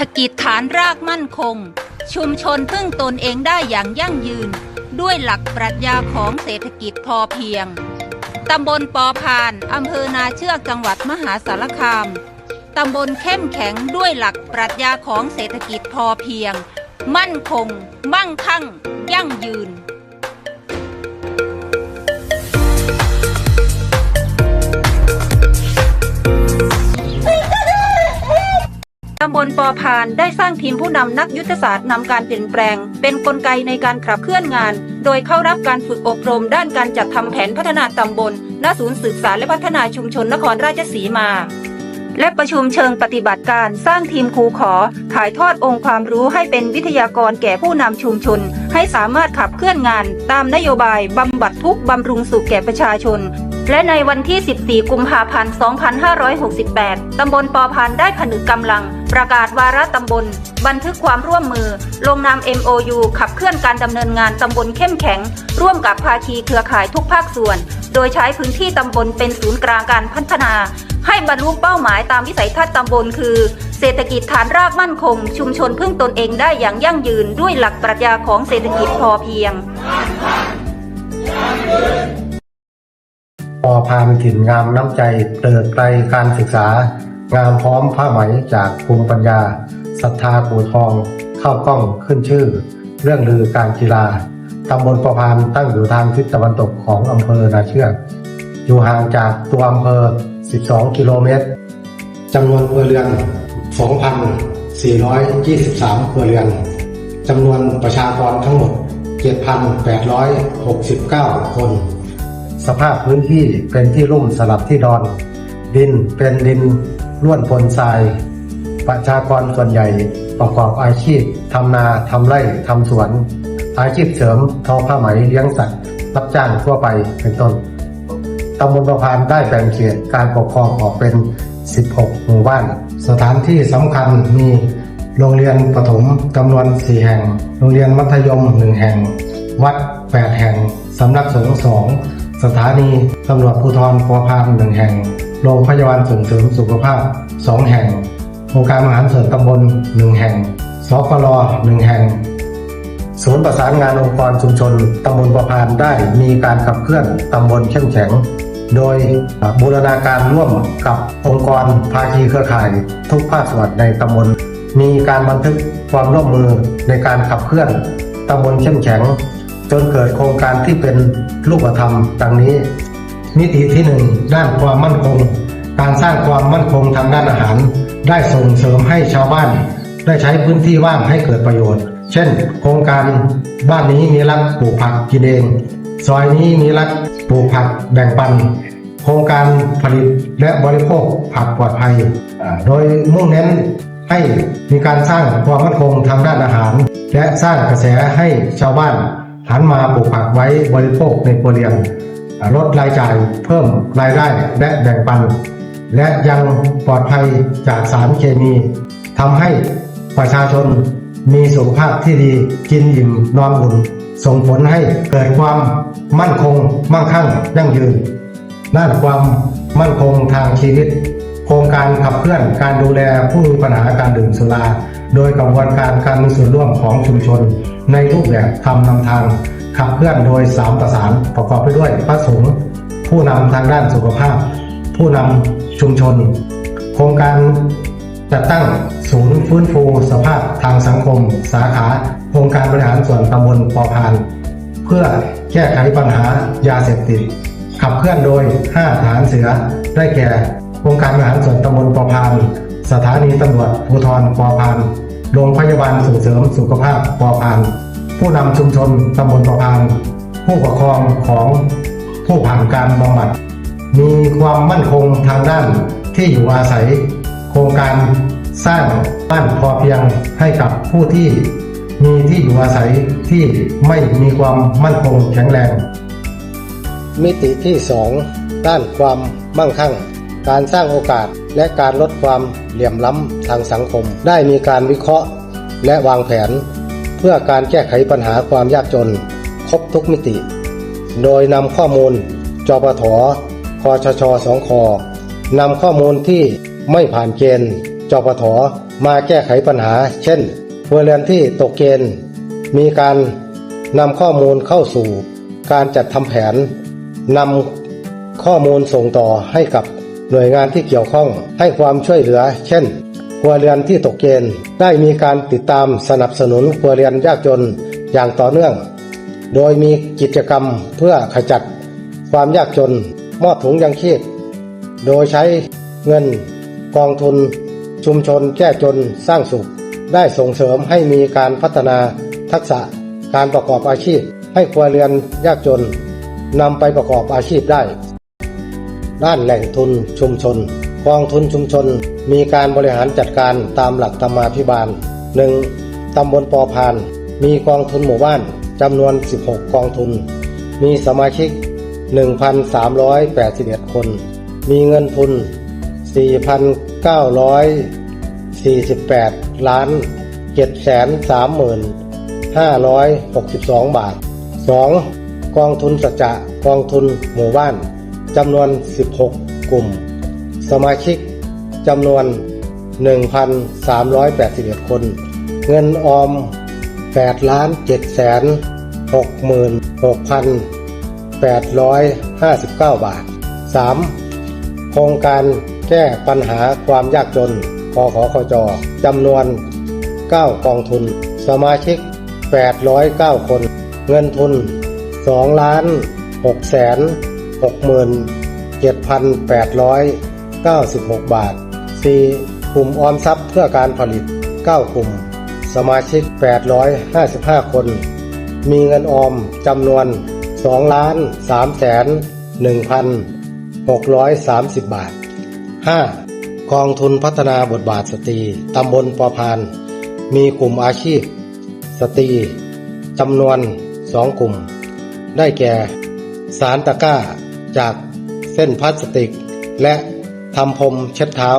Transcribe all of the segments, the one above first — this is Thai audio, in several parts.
ฐกิจฐานรากมั่นคง ชุมชนพึ่งตนเองได้อย่างยั่งยืน ด้วยหลักปรัชญาของเศรษฐกิจพอเพียง ตำบลปอพาน อำเภอนาเชือกจังหวัดมหาสารคาม ตำบลเข้มแข็งด้วยหลักปรัชญาของเศรษฐกิจพอเพียง มั่นคง มั่งคั่ง ยั่งยืนำบลปอพานได้สร้างทีมผู้นำนักยุทธศาสตร์นำการเปลี่ยนแปลง เป็นนกลไกในการขับเคลื่อนงาน โดยเข้ารับการฝึกอบรมด้านการจัดทำแผนพัฒนาตำบล ณ ศูนย์ศึกษาและพัฒนาชุมชนนครราชสีมา และประชุมเชิงปฏิบัติการสร้างทีมครูขอ ถ่ายทอดองค์ความรู้ให้เป็นวิทยากรแก่ผู้นำชุมชน ให้สามารถขับเคลื่อนงาน ตามนโยบายบำบัดทุกบำรุงสุขแก่ประชาชนและในวันที่ 14 กุมภาพันธ์ 2568 ตำบลปอพานได้ผนึกกำลัง ประกาศวาระตำบล บันทึกความร่วมมือ ลงนาม MOU ขับเคลื่อนการดำเนินงานตำบลเข้มแข็ง ร่วมกับภาคีเครือข่ายทุกภาคส่วน โดยใช้พื้นที่ตำบลเป็นศูนย์กลางการพัฒนา ให้บรรลุเป้าหมายตามวิสัยทัศน์ตำบลคือ เศรษฐกิจฐานรากมั่นคง ชุมชนพึ่งตนเองได้อย่างยั่งยืนด้วยหลักปรัชญาของเศรษฐกิจพอเพียงพอพานถิ่นงามน้ำใจเติบไกลการศึกษา งามพร้อมผ้าไหมจากภูมิปัญญาศรัทธาปูทองเข้ากล้องขึ้นชื่อ เรื่องลือการกีฬาตำบลประพานตั้งอยู่ทางทิศตะวันตกของอำเภอนาเชือกอยู่ห่างจากตัวอำเภอ 12 กิโลเมตรจำนวนครัวเรือน 2,423 ครัวเรือนจำนวนประชากรทั้งหมด 7,869 คน สภาพพื้นที่เป็นที่ลุ่มสลับที่ดอน ดินเป็นดิน ล้วนปนทราย ประชากรส่วนใหญ่ประกอบอาชีพทำนาทำไร่ทำสวน อาชีพเสริมทอผ้าไหมเลี้ยงสัตว์ รับจ้างทั่วไปเป็นต้นตำบลประพานได้แบ่งเขตการปกครองออกเป็น 16 หมู่บ้าน สถานที่สำคัญมีโรงเรียนประถมจำนวน 4 แห่ง โรงเรียนมัธยม 1 แห่ง วัด 8 แห่ง สำนักสงฆ์สองสถานีตำรวจภูธรปอพานหนึ่งแห่ง โรงพยาบาลส่งเสริมสุขภาพ 2 แห่ง องค์การมหารส่วนตำบล 1 แห่งสกลหนึ่งแห่ง ศูนย์ประสานงานองค์กรชุมชนตำบลประพานได้มีการขับเคลื่อนตำบลเข้มแข็ง โดยบูรณาการร่วมกับองค์กรภาคีเครือข่าย ทุกภาคส่วนในตำบล มีการบันทึกความร่วมมือในการขับเคลื่อนตำบลเข้มแข็ง จนเกิดโครงการที่เป็นรูปธรรมดังนี้ มิติที่หนึ่งด้านความมั่นคง การสร้างความมั่นคงทางด้านอาหาร ได้ส่งเสริมให้ชาวบ้าน ได้ใช้พื้นที่ว่างให้เกิดประโยชน์ เช่น โครงการบ้านนี้มีรักปลูกผักกินเอง ซอยนี้มีรักปลูกผักแบ่งปัน โครงการผลิตและบริโภคผักปลอดภัย โดยมุ่งเน้นให้มีการสร้างความมั่นคงทางด้านอาหาร และสร้างกระแสให้ชาวบ้านหันมาปลูกผักไว้บริโภคในครัวเรือน ลดรายจ่ายเพิ่มรายได้และแบ่งปัน และยังปลอดภัยจากสารเคมีทำให้ประชาชนมีสุขภาพที่ดีกินอิ่มนอนอุ่น ส่งผลให้เกิดความมั่นคง มั่งคั่งยั่งยืนด้านความมั่นคงทางชีวิต โครงการขับเคลื่อนการดูแลผู้มีปัญหาการดื่มสุรา โดยกระบวนการการมีส่วนร่วมของชุมชน ในรูปแบบทำนำทาง ขับเคลื่อนโดยสามประสานประกอบไปด้วยพระสงฆ์ผู้นำทางด้านสุขภาพ ผู้นำชุมชน โครงการจัดตั้งศูนย์ฟื้นฟูสภาพทางสังคม สาขาองค์การบริหารส่วนตำบลปอพาน เพื่อแก้ไขปัญหายาเสพติด ขับเคลื่อนโดย 5 ฐานเสือ ได้แก่องค์การบริหารส่วนตำบลปอพาน สถานีตำรวจภูธรปอพาน โรงพยาบาลส่งเสริมสุขภาพปอพาน ผู้นำชุมชนตำบลปอพานผู้ปกครองของผู้ผ่านการบำบัด มีความมั่นคงทางด้านที่อยู่อาศัย โครงการสร้างบ้านพอเพียงให้กับผู้ที่มีที่อยู่อาศัยที่ไม่มีความมั่นคงแข็งแรง มิติที่ 2 ด้านความมั่งคั่ง การสร้างโอกาสและการลดความเหลื่อมล้ำทางสังคม ได้มีการวิเคราะห์ และวางแผน เพื่อการแก้ไขปัญหาความยากจน ครบทุกมิติ โดยนำข้อมูลจปทคอชชสองคอนำข้อมูลที่ไม่ผ่านเกณฑ์จปทมาแก้ไขปัญหา เช่นครัวเรือนที่ตกเกณฑ์ มีการนำข้อมูลเข้าสู่ การจัดทำแผนนำข้อมูลส่งต่อให้กับหน่วยงานที่เกี่ยวข้องให้ความช่วยเหลือ เช่น ครัวเรือนที่ตกเกณฑ์ได้มีการติดตามสนับสนุนครัวเรือนยากจนอย่างต่อเนื่อง โดยมีกิจกรรมเพื่อขจัดความยากจนมอบถุงยังชีพ โดยใช้เงินกองทุน ชุมชนแก้จนสร้างสุข ได้ส่งเสริมให้มีการพัฒนาทักษะการประกอบอาชีพ ให้ครัวเรือนยากจนนำไปประกอบอาชีพได้ ด้านแหล่งทุนชุมชน กองทุนชุมชนมีการบริหารจัดการตามหลักธรรมาภิบาล 1. ตำบลปอพาน มีกองทุนหมู่บ้านจำนวน 16 กองทุน มีสมาชิก 1,381 คน มีเงินทุน 4,948 ล้าน 735,562 บาท 2. กองทุนสัจจะกองทุนหมู่บ้านจำนวน 16 กลุ่ม สมาชิกจำนวน 1,381 คน เงินออม8ล้าน7แสน66,859 บาท 3. โครงการแก้ปัญหาความยากจนกขอคจจำนวน 9 กองทุน สมาชิก 809 คน เงินทุน 2 ล้าน6แสน6 7,800 96 บาท 4. กลุ่มออมทรัพย์เพื่อการผลิต 9 กลุ่ม สมาชิก 855 คน มีเงินออมจำนวน 2 ล้าน3แสน1,630 บาท 5. กองทุนพัฒนาบทบาทสตรี ตำบลปอพาน มีกลุ่มอาชีพ สตรีจำนวน 2 กลุ่ม ได้แก่ สารตะก้าจากเส้นพลาสติกและ ทำพรมเช็ดเท้า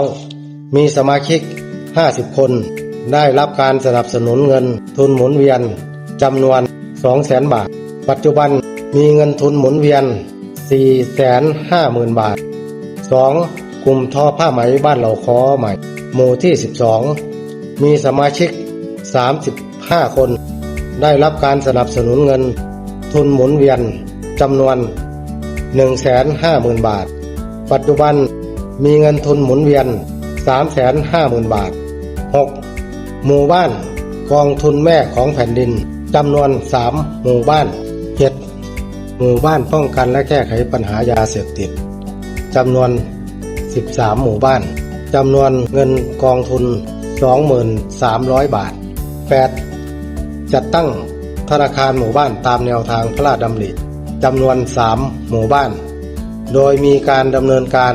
มีสมาชิก 50 คน ได้รับการสนับสนุนเงินทุนหมุนเวียนจำนวน 200,000 บาท ปัจจุบันมีเงินทุนหมุนเวียน 450,000 บาท 2. กลุ่มทอผ้าไหมบ้านเหล่าคอใหม่ หมู่ที่ 12 มีสมาชิก 35 คน ได้รับการสนับสนุนเงิน ทุนหมุนเวียนจำนวน 150,000 บาท ปัจจุบัน มีเงินทุนหมุนเวียน 350,000 บาท 6. หมู่บ้านกองทุนแม่ของแผ่นดินจำนวน 3 หมู่บ้าน 7. หมู่บ้านป้องกันและแก้ไขปัญหายาเสพติดจำนวน 13 หมู่บ้านจำนวนเงินกองทุน 23,000 บาท 8. จัดตั้งธนาคารหมู่บ้านตามแนวทางพระราชดำริจำนวน 3 หมู่บ้าน โดยมีการดำเนินการ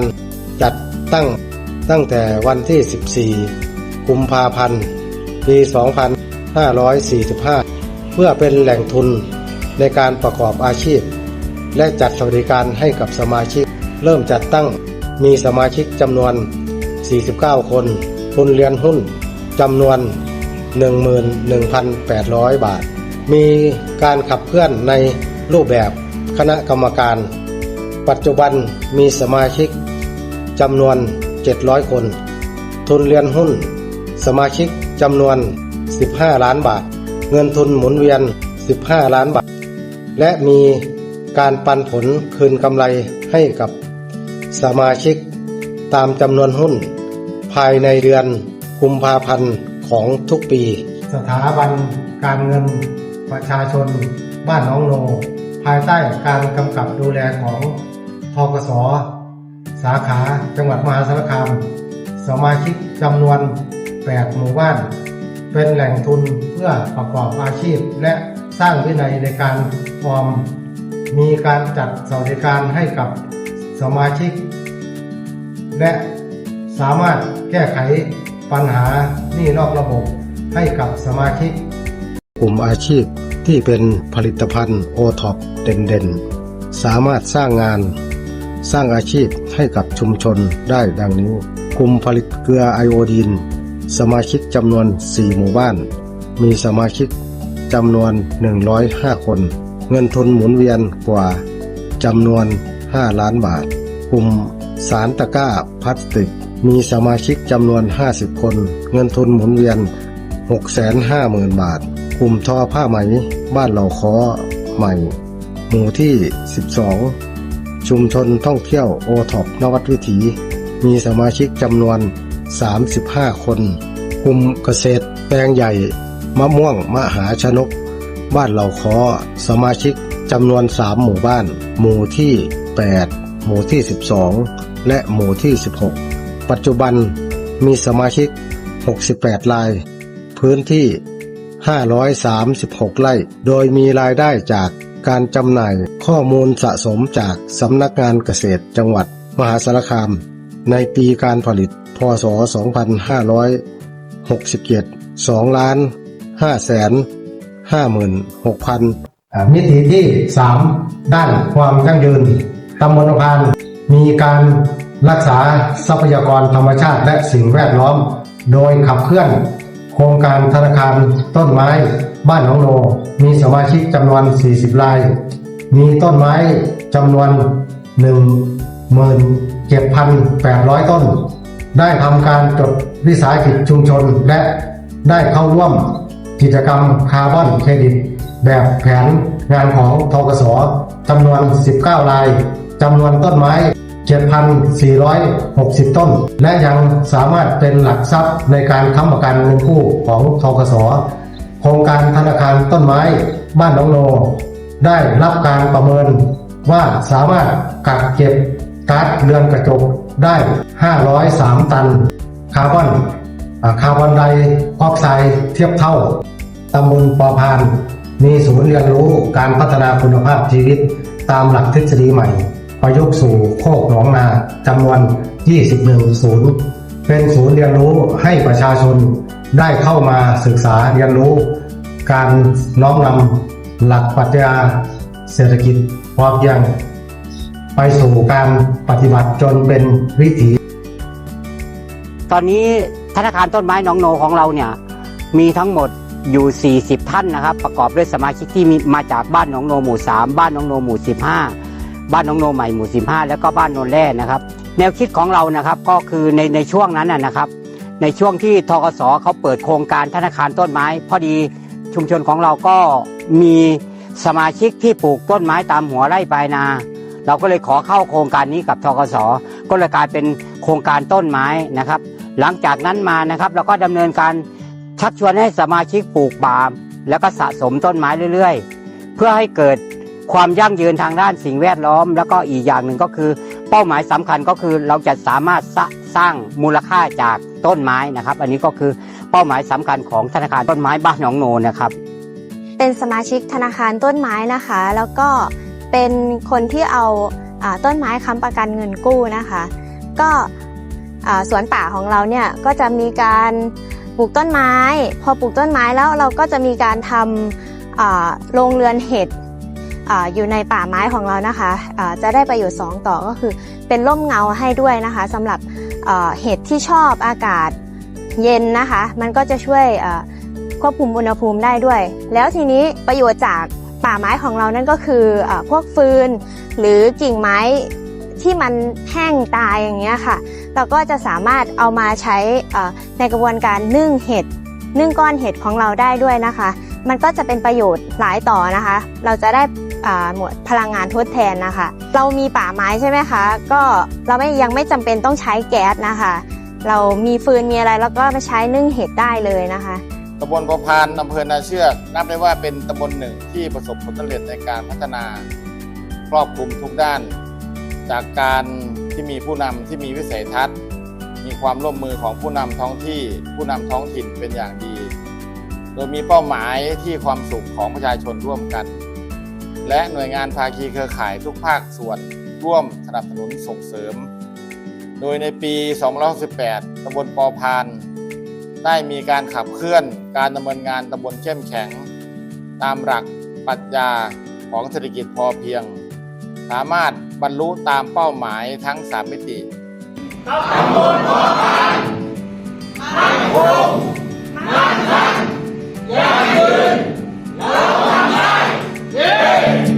ตั้งตั้งแต่วันที่ 14 กุมภาพันธ์ปี 2545 เพื่อเป็นแหล่งทุนในการประกอบอาชีพ และจัดสวัสดิการให้กับสมาชิก เริ่มจัดตั้งมีสมาชิกจำนวน 49 คนทุนเรียนหุ้นจำนวน 11,800 บาท มีการขับเคลื่อนในรูปแบบคณะกรรมการ ปัจจุบันมีสมาชิก จำนวน 700 คน ทุนเรียนหุ้น สมาชิกจำนวน 15 ล้านบาท เงินทุนหมุนเวียน 15 ล้านบาท และมีการปันผลคืนกำไรให้กับสมาชิกตามจำนวนหุ้น ภายในเดือนกุมภาพันธ์ของทุกปี สถาบันการเงินประชาชนบ้านน้องโน ภายใต้การกำกับดูแลของทกส สาขาจังหวัดมหาสารคาม สมาชิกจำนวน 8 หมู่บ้าน เป็นแหล่งทุนเพื่อประกอบอาชีพ และสร้างวินัยในการออม มีการจัดสวัสดิการให้กับสมาชิก และสามารถแก้ไขปัญหาหนี้นอกระบบให้กับสมาชิก กลุ่มอาชีพที่เป็นผลิตภัณฑ์โอท็อปเด่นๆ สามารถสร้างงาน สร้างอาชีพให้กับชุมชนได้ดังนี้ กลุ่มผลิตเกลือไอโอดีน สมาชิกจำนวน 4 หมู่บ้าน มีสมาชิกจำนวน 105 คน เงินทุนหมุนเวียนกว่าจำนวน 5 ล้านบาท กลุ่มสารตะก้าพลาสติก มีสมาชิกจำนวน 50 คน เงินทุนหมุนเวียน 650,000 บาท กลุ่มทอผ้าไหม บ้านเหล่าค้อใหม่ หมู่ที่ 12 ชุมชนท่องเที่ยวโอท็อปนวัดวิถี มีสมาชิกจำนวน 35 คน กลุ่มเกษตร แปลงใหญ่ มะม่วง มหาชนก บ้านเหล่าคอสมาชิกจำนวน 3 หมู่บ้าน หมู่ที่ 8 หมู่ที่ 12 และหมู่ที่ 16 ปัจจุบันมีสมาชิก 68 ราย พื้นที่ 536 ไร่ โดยมีรายได้จาก การจำหน่ายข้อมูลสะสมจากสำนักงานเกษตรจังหวัด มหาสารคาม ในปีการผลิต พศ 2567 2ล้าน5แสน56,000 มิติที่ 3 ด้านความยั่งยืนตำบลพานมีการรักษาทรัพยากรธรรมชาติและสิ่งแวดล้อม โดยขับเคลื่อน โครงการธนาคารต้นไม้ บ้านหนองโนมีสมาชิกจำนวน 40 ราย มีต้นไม้จำนวน 17,800 ต้น ได้ทำการจดวิสาหกิจชุมชนและได้เข้าร่วมกิจกรรมคาร์บอนเครดิต แบบแผนงานของทกสจำนวน 19 รายจำนวนต้นไม้ 7,460 ต้น และยังสามารถเป็นหลักทรัพย์ในการค้ำประกันเงินกู้ของทกส ครงการธนาคารต้นไม้บ้านหนองโน ได้รับการประเมินว่าสามารถกักเก็บก๊าซเรือนกระจกได้ 503 ตัน คาร์บอนคาร์บอนไดออกไซด์เทียบเท่า ตำบลปอพาน มีศูนย์เรียนรู้การพัฒนาคุณภาพชีวิต ตามหลักทฤษฎีใหม่ ประยุกต์สู่โคกหนองนาจำนวน 21 ศูนย์ เป็นศูนย์เรียนรู้ให้ประชาชน ได้เข้ามาศึกษาเรียนรู้ การน้อมนำหลักปรัชญาเศรษฐกิจพอเพียง ไปสู่การปฏิบัติจนเป็นวิถี ตอนนี้ธนาคารต้นไม้น้องโนของเราเนี่ยมีทั้งหมดอยู่ 40 ท่านนะครับ ประกอบด้วยสมาชิกที่มีมาจากบ้านหนองโนหมู่ 3 บ้านหนองโนหมู่ 15 บ้านหนองโนใหม่หมู่ 15 แล้วก็บ้านโนนแร่นะครับ แนวคิดของเรานะครับก็คือในในช่วงนั้นนะครับ ในช่วงที่ทกสเขาเปิดโครงการธนาคารต้นไม้ พอดีชุมชนของเราก็มีสมาชิกที่ปลูกต้นไม้ตามหัวไร่ปลายนา เราก็เลยขอเข้าโครงการนี้กับทกสก็เลยกลายเป็นโครงการต้นไม้นะครับ หลังจากนั้นมานะครับเราก็ดำเนินการชักชวนให้สมาชิกปลูกป่าแล้วก็สะสมต้นไม้เรื่อย ๆ เพื่อให้เกิดความยั่งยืนทางด้านสิ่งแวดล้อม แล้วก็อีกอย่างหนึ่งก็คือ เป้าหมายสำคัญก็คือเราจะสามารถสะ สร้างมูลค่าจากต้นไม้นะครับ อันนี้ก็คือเป้าหมายสำคัญของธนาคารต้นไม้บ้านหนองโนนะครับ เป็นสมาชิกธนาคารต้นไม้นะคะ แล้วก็เป็นคนที่เอาอาต้นไม้ค้ำประกันเงินกู้นะคะ ก็สวนป่าของเราเนี่ยก็จะมีการปลูกต้นไม้ พอปลูกต้นไม้แล้วเราก็จะมีการทำโรงเรือนเห็ดออยู่ในป่าไม้ของเรานะคะะจะได้ประโยชน์ 2 ต่อก็คือเป็นร่มเงาให้ด้วยนะคะสำหรับ เห็ดที่ชอบอากาศเย็นนะคะ มันก็จะช่วยควบคุมอุณหภูมิได้ด้วย แล้วทีนี้ประโยชน์จากป่าไม้ของเรานั่นก็คืออพวกฟืน หรือกิ่งไม้ที่มันแห้งตายอย่างเงี้ยค่ะ เราก็จะสามารถเอามาใช้ในกระบวนการนึ่งเห็ดนึ่งก้อนเห็ดของเราได้ด้วยนะคะ มันก็จะเป็นประโยชน์หลายต่อนะคะ เราจะได้ หมวดพลังงานทดแทนนะคะ เรามีป่าไม้ใช่ไหมคะ ก็เราไม่ยังไม่จำเป็นต้องใช้แก๊สนะคะ เรามีฟืนมีอะไรแล้วก็มาใช้นึ่งเห็ดได้เลยนะคะตำบลประพานอำเภอนาเชือกนับได้ว่าเป็นตำบลหนึ่งที่ประสบผลสำเร็จในการพัฒนาครอบคลุมทุกด้าน จากการที่มีผู้นำที่มีวิสัยทัศน์ มีความร่วมมือของผู้นำท้องที่ ผู้นำท้องถิ่นเป็นอย่างดี โดยมีเป้าหมายที่ความสุขของประชาชนร่วมกัน และหน่วยงานภาคีเครือข่ายทุกภาคส่วนร่วมสนับสนุนส่งเสริม โดยในปี 2568ตำบลปอพาน ได้มีการขับเคลื่อนการดำเนินงานตำบลเข้มแข็ง ตามหลักปรัชญาของเศรษฐกิจพอเพียง สามารถบรรลุตามเป้าหมายทั้ง 3 มิติเ ঠিক